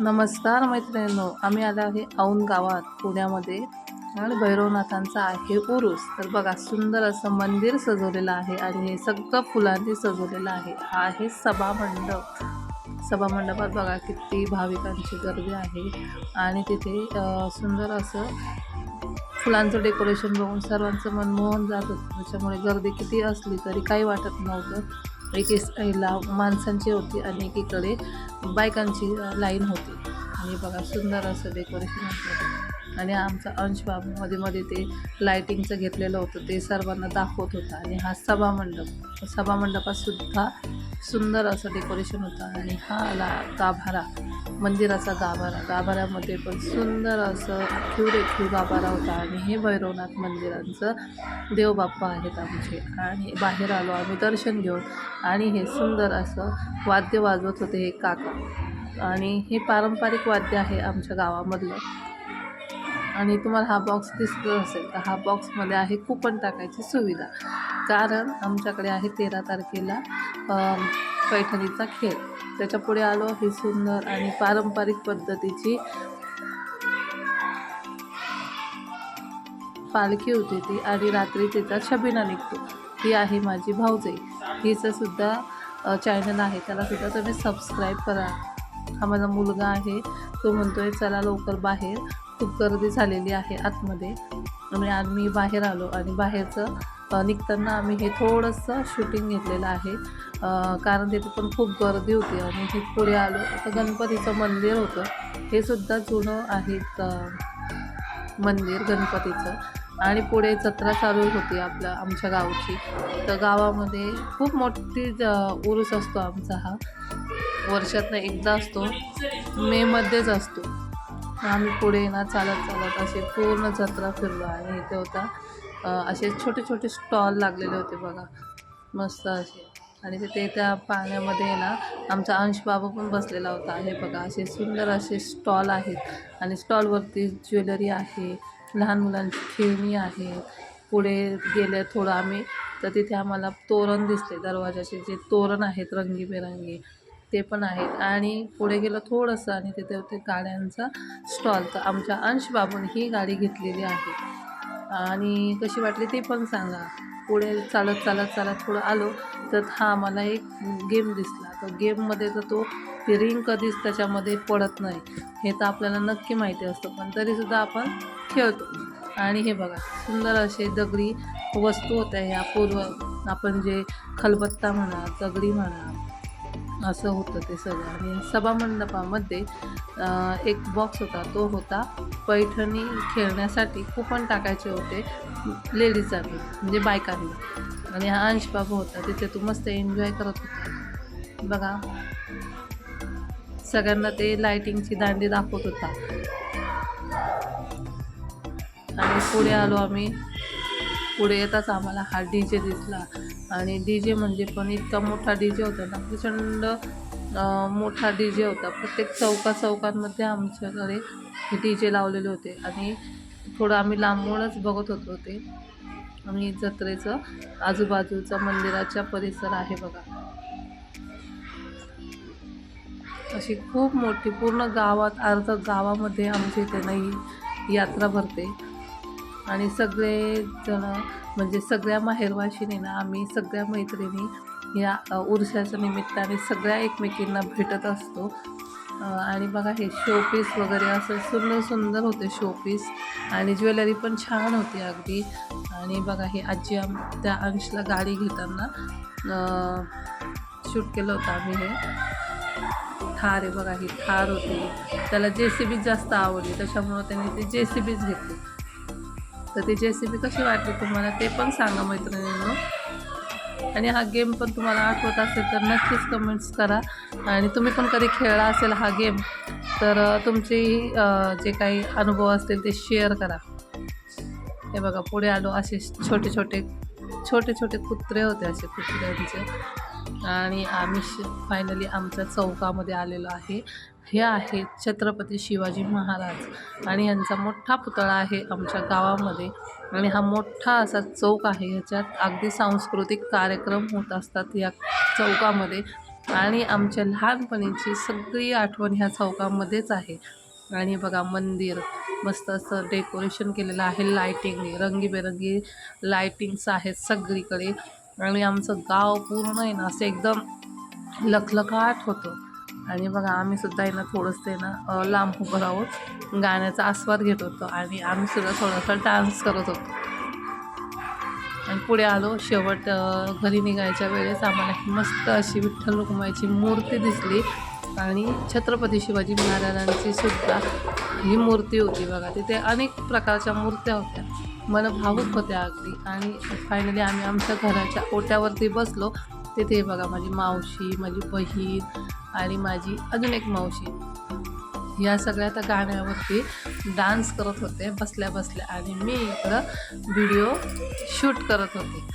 नमस्कार मैत्रिणींनो आम्ही आलो आहे औंध गावात पुण्यामध्ये. आणि भैरवनाथांचा आहे उरूस. तर बघा सुंदर असं मंदिर सजवलेलं आहे आणि हे सगळं फुलांनी सजवलेलं आहे. हा आहे सभा मंडप. सभा मंडपात बघा किती भाविकांची गर्दी आहे. आणि तिथे सुंदर असं फुलांचं डेकोरेशन बघून सर्वांचं मन मोहन जात. होतं त्याच्यामुळे गर्दी किती असली तरी काही वाटत नव्हतं. एक साईडला माणसांची होती आणि एकीकडे बायकांची लाईन होती. आणि बघा सुंदर असं डेकोरेशन होतं आणि आमचा अंश बाबू मध्ये मध्ये ते लायटिंगचं घेतलेलं होतं ते सर्वांना दाखवत होता. आणि हा सभा मंडप सभा मंडपातसुद्धा सुंदर असं डेकोरेशन होतं. आणि हा आला गाभारा मंदिराचा गाभारा. गाभाऱ्यामध्ये पण सुंदर असं आखीव रेखीव गाभारा होता. आणि हे भैरवनाथ मंदिरांचं देवबाप्पा आहेत आमचे. आणि बाहेर आलो आम्ही दर्शन घेऊन. आणि हे सुंदर असं वाद्य वाजवत होते हे काका. आणि हे पारंपरिक वाद्य आहे आमच्या गावामधलं. आणि तुम्हाला हा बॉक्स दिसतो असेल तर हा बॉक्समध्ये आहे कुपन टाकायची सुविधा. कारण आमच्याकडे आहे तेरा तारखेला पैठणीचा खेळ. त्याच्यापुढे आलो ही सुंदर आणि पारंपरिक पद्धतीची पालखी होती ती आणि रात्री तिचा छबिना निघतो. ही आहे माझी भाऊजाई. हिचं सुद्धा चॅनल आहे. त्यालासुद्धा तुम्ही सबस्क्राईब करा. हा माझा मुलगा आहे. तो म्हणतो आहे चला लवकर बाहेर. खूप गर्दी झालेली आहे आतमध्ये. आणि आम्ही बाहेर आलो आणि बाहेरचं निघताना आम्ही हे थोडंसं शूटिंग घेतलेलं आहे. कारण तिथे पण खूप गर्दी होती आणि हे पुढे आलो. तर गणपतीचं मंदिर होतं. हे सुद्धा जुनं आहे मंदिर गणपतीचं. आणि पुढे जत्रा चालू होती आपल्या आमच्या गावची. तर गावामध्ये खूप मोठी ज- उरूस असतो आमचा हा. वर्षातनं एकदा असतो. मेमध्येच असतो. आम्ही पुढे ना चालत चालत असे पूर्ण जत्रा फिरलो आणि इथे होता. असे छोटे छोटे स्टॉल लागलेले होते बघा. मस्त असे. आणि तिथे त्या पाण्यामध्ये ना आमचा अंश बाबा पण बसलेला होता. हे बघा असे सुंदर असे स्टॉल आहेत. आणि स्टॉलवरती ज्वेलरी आहे लहान मुलांची खेळणी आहे पुढे गेले थोडं आम्ही तर तिथे आम्हाला तोरण दिसले दरवाजाचे जे तोरण आहेत रंगीबेरंगी. ते पण आहेत. आणि पुढे गेलं थोडंसं आणि तिथे होते गाड्यांचा स्टॉल तर आमच्या अंश बाबून ही गाडी घेतलेली आहे. आणि कशी वाटली ते पण सांगा. पुढे चालत चालत चालत थोडं आलो तर हा आम्हाला एक गेम दिसला. तर गेममध्ये तर तो ती रिंग कधीच त्याच्यामध्ये पडत नाही. हे तर आपल्याला नक्की माहिती असतं पण तरीसुद्धा आपण खेळतो. आणि हे बघा सुंदर असे दगडी वस्तू होत्या ह्या पूर्व आपण जे खलबत्ता म्हणा दगडी म्हणा असं होतं ते सगळं. आणि सभामंडपामध्ये एक बॉक्स होता तो होता पैठणी खेळण्यासाठी कुपन टाकायचे होते लेडीजांनी म्हणजे बायकांनी. आणि हा अंशबाबू होता तिथे तो मस्त एन्जॉय करत होता. बघा. सगळ्यांना ते लायटिंगची दांडी दाखवत होता. आणि पुढे आलो आम्ही. पुढे येताच आम्हाला हा डी जे दिसला. आणि डी जे म्हणजे पण इतका मोठा डी जे होता ना प्रचंड मोठा डी जे होता. प्रत्येक चौका चौकांमध्ये आमच्याकडे हे डी जे लावलेले होते. आणि थोडं आम्ही लांबूनच बघत होतो ते आणि जत्रेचं आजूबाजूचा मंदिराच्या परिसर आहे बघा. अशी खूप मोठी पूर्ण गावात अर्ध गावामध्ये आमच्या इथे नाही यात्रा भरते. आणि सगळेजण म्हणजे सगळ्या माहेरवाशीने ना आम्ही सगळ्या मैत्रिणी या अ, निमित्ताने सगळ्या एकमेकींना भेटत असतो. आणि बघा हे शोपीस वगैरे असं सुंदर सुंदर होते शोपीस आणि ज्वेलरी पण छान होती अगदी. आणि बघा हे आजी आम त्या अंशला गाडी घेताना शूट केलं होतं आम्ही हे. थार आहे बघा ही थार होती. त्याला जे सी बीच जास्त आवडली त्याच्यामुळं त्यांनी ती जे सी बीच घेतली. तर ती रेसिपी कशी वाटली तुम्हाला ते पण सांगा मैत्रिणींनो. आणि हा गेम पण तुम्हाला आठवत असेल तर नक्कीच कमेंट्स करा. आणि तुम्ही पण कधी खेळला असेल हा गेम तर तुमची तुमचे जे काही अनुभव असतील ते शेअर करा. हे बघा पुढे आलो असे छोटे छोटे छोटे छोटे कुत्रे होते असे कुत्र्यांचे. आणि आम्ही फायनली आमच्या चौकामध्ये आलेलो आहे. हे आहे छत्रपती शिवाजी महाराज आणि यांचा मोठा पुतळा आहे आमच्या गावामध्ये. आणि हा मोठा असा चौक आहे ह्याच्यात अगदी सांस्कृतिक कार्यक्रम होत असतात या चौकामध्ये. आणि आमच्या लहानपणीची सगळी आठवण ह्या चौकामध्येच आहे. आणि बघा मंदिर मस्त असं डेकोरेशन केलेलं आहे लायटिंग रंगीबेरंगी लाईटिंग्स आहेत सगळीकडे. आणि आमचं गाव पूर्ण आहे ना असं एकदम लखलखाट होतं. आणि बघा आम्ही सुद्धा आहे ना थोडंसं आहे ना लांब उभं राहून गाण्याचा आस्वाद घेत होतो आणि आम्ही सुद्धा थोडासा डान्स करत होतो. आणि पुढे आलो शेवट घरी निघायच्या वेळेस आम्हाला ही मस्त अशी विठ्ठल रुक्माईची मूर्ती दिसली. आणि छत्रपती शिवाजी महाराजांची सुद्धा ही मूर्ती होती बघा तिथे अनेक प्रकारच्या मूर्त्या होत्या. मन भावूक होत्या अगदी. आणि फायनली आम्ही आमच्या घराच्या ओट्यावरती बसलो. तिथे बघा माझी मावशी माझी बहीण आणि माझी अजून एक मावशी. या सगळ्या त्या गाण्यावरती डान्स करत होते बसल्या बसल्या. आणि मी इकडं व्हिडिओ शूट करत होते.